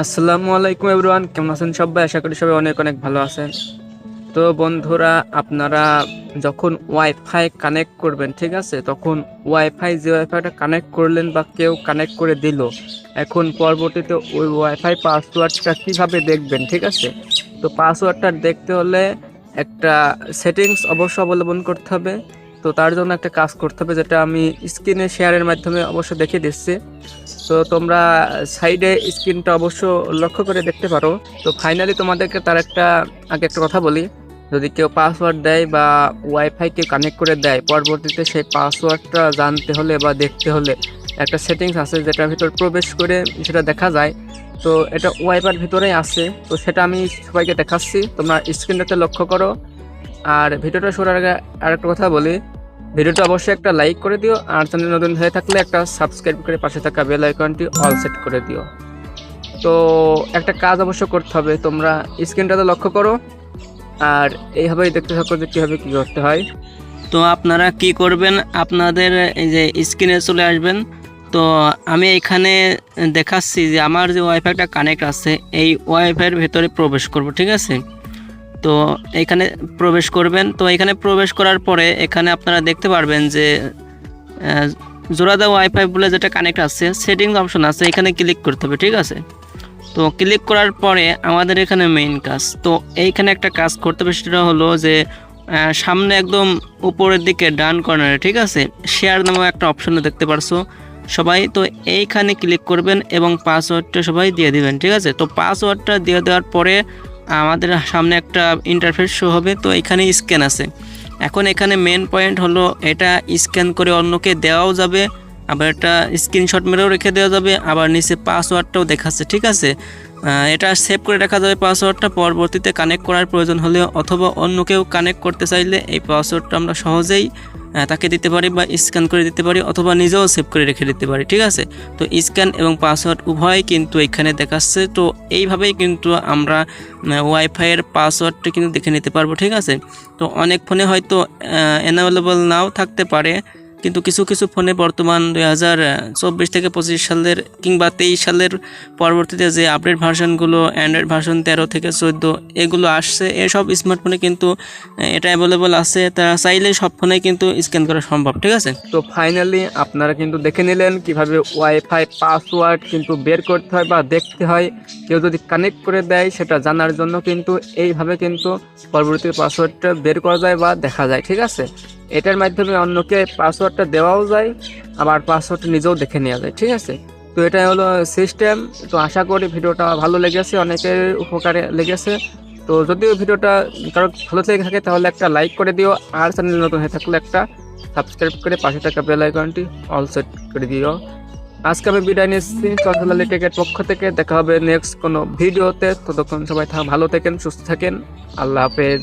আসসালামু আলাইকুম এভরিওয়ান, কেমন আছেন সবাই? আশা করি সবাই অনেক অনেক ভালো আছেন। তো বন্ধুরা, আপনারা যখন ওয়াইফাই কানেক্ট করবেন, ঠিক আছে? তখন ওয়াইফাই যে ওয়াইফাইটা কানেক্ট করলেন বা কেউ কানেক্ট করে দিল, এখন পরবর্তীতে ওই ওয়াইফাই পাসওয়ার্ডটা কীভাবে দেখবেন, ঠিক আছে? তো পাসওয়ার্ডটা দেখতে হলে একটা সেটিংস অবশ্য অবলম্বন করতে হবে। তো তার জন্য একটা কাজ করতে হবে যেটা আমি স্ক্রিনে শেয়ারের মাধ্যমে অবশ্য দেখিয়ে দিচ্ছি। তো তোমরা সাইডে স্ক্রিনটা অবশ্য লক্ষ্য করে দেখতে পারো। তো ফাইনালি তোমাদেরকে তার একটা, আগে একটা কথা বলি। যদি কেউ পাসওয়ার্ড দেয় বা ওয়াইফাই কেউ কানেক্ট করে দেয়, পরবর্তীতে সেই পাসওয়ার্ডটা জানতে হলে বা দেখতে হলে একটা সেটিংস আছে যেটার ভিতর প্রবেশ করে সেটা দেখা যায়। তো এটা ওয়াইফার ভিতরেই আছে। তো সেটা আমি সবাইকে দেখাচ্ছি। তোমরা স্ক্রিনটাতে লক্ষ্য করো। আর ভিডিওটা শোনার আগে আরেকটা কথা বলি। ভিডিওটা অবশ্যই একটা লাইক করে দিও, আর চ্যানেল নতুন হয়ে থাকলে একটা সাবস্ক্রাইব করে পাশে থাকা বেল আইকনটি অল সেট করে দিও। তো একটা কাজ অবশ্য করতে হবে, তোমরা স্ক্রিনটাতে লক্ষ্য করো, আর এইভাবেই দেখতে থাকো যে কীভাবে কী করতে হয়। তো আপনারা কি করবেন, আপনাদের এই যে স্ক্রিনে চলে আসবেন। তো আমি এখানে দেখাচ্ছি যে আমার যে ওয়াইফাইটা কানেক্ট আছে, এই ওয়াইফাইয়ের ভেতরে প্রবেশ করব, ঠিক আছে? তো এখানে প্রবেশ করবেন। তো এখানে প্রবেশ করার পরে এখানে আপনারা দেখতে পারবেন যে জোড়াদা ওয়াইফাই বলে যেটা কানেক্ট আছে সেটিংস অপশন আছে, এখানে ক্লিক করতে হবে, ঠিক আছে? তো ক্লিক করার পরে আমাদের এখানে মেইন কাজ। তো এইখানে একটা কাজ করতে হবে, সেটা হলো যে সামনে একদম উপরের দিকে ডান কর্নারে ঠিক আছে? শেয়ার নামে একটা অপশন দেখতে পারছ সবাই। তো এইখানে ক্লিক করবেন এবং পাসওয়ার্ডটা সবাই দিয়ে দিবেন, ঠিক আছে? তো পাসওয়ার্ডটা দিয়ে দেওয়ার পরে আমাদের সামনে একটা ইন্টারফেস শো হবে, তো এখানে স্ক্যান আছে। এখন এখানে মেন পয়েন্ট হলো, এটা স্ক্যান করে অন্যকে দেওয়াও যাবে। আবার এটা স্ক্রিনশট মেরেও রেখে দেওয়া যাবে, আবার নিচে পাসওয়ার্ডটাও দেখাচ্ছে, ঠিক আছে? এটা সেভ করে রাখা যাবে পাসওয়ার্ডটা পরবর্তীতে কানেক্ট করার প্রয়োজন হলে অথবা অন্য কেউ কানেক্ট করতে চাইলে এই পাসওয়ার্ডটা আমরা সহজেই তাকে দিতে পারি বা স্ক্যান করে দিতে পারি, অথবা নিজেও সেভ করে রেখে দিতে পারি, ঠিক আছে? তো স্ক্যান এবং পাসওয়ার্ড উভয়ই কিন্তু এখানে দেখাচ্ছে, তো এইভাবেই কিন্তু আমরা ওয়াইফাইয়ের পাসওয়ার্ডটা কিন্তু দেখে নিতে পারব, ঠিক আছে? তো অনেক ফোনে হয়তো অ্যাভেলেবল নাও থাকতে পারে কিন্তু কিছু কিছু ফোনে বর্তমান দুই হাজার চব্বিশ থেকে পঁচিশ সালের কিংবা তেইশ সালের পরবর্তীতে যে আপডেট ভার্সনগুলো অ্যান্ড্রয়েড ভার্সন তেরো থেকে চোদ্দ, এগুলো আসছে। এসব স্মার্টফোনে কিন্তু এটা অ্যাভেলেবল আছে। তারা চাইলে সব ফোনে কিন্তু স্ক্যান করা সম্ভব, ঠিক আছে? তো ফাইনালি আপনারা কিন্তু দেখে নিলেন কীভাবে ওয়াইফাই পাসওয়ার্ড কিন্তু বের করতে হয় বা দেখতে হয়। কেউ যদি কানেক্ট করে দেয়, সেটা জানার জন্য কিন্তু এইভাবে কিন্তু পরবর্তী পাসওয়ার্ডটা বের করা যায় বা দেখা যায়, ঠিক আছে? এটার মাধ্যমে অন্যকে পাসওয়ার্ডটা দেওয়াও যায়, আবার পাসওয়ার্ডটা নিজেও দেখে নেওয়া যায়, ঠিক আছে? তো এটা হলো সিস্টেম তো আশা করি ভিডিওটা ভালো লেগেছে, অনেকের উপকারে লেগেছে। তো যদিও ভিডিওটা কারও ভালো লেগে থাকে, তাহলে একটা লাইক করে দিও। আর চ্যানেল নতুন হয়ে থাকলে একটা সাবস্ক্রাইব করে পাশে থাকা বেল আইকনটি অল সেট করে দিও। আজকে আমি বিদায় নিচ্ছি চঞ্চলালি টেকের পক্ষ থেকে। দেখা হবে নেক্সট কোনো ভিডিওতে ততক্ষণ সবাই ভালো থাকেন, সুস্থ থাকেন। আল্লাহ হাফেজ।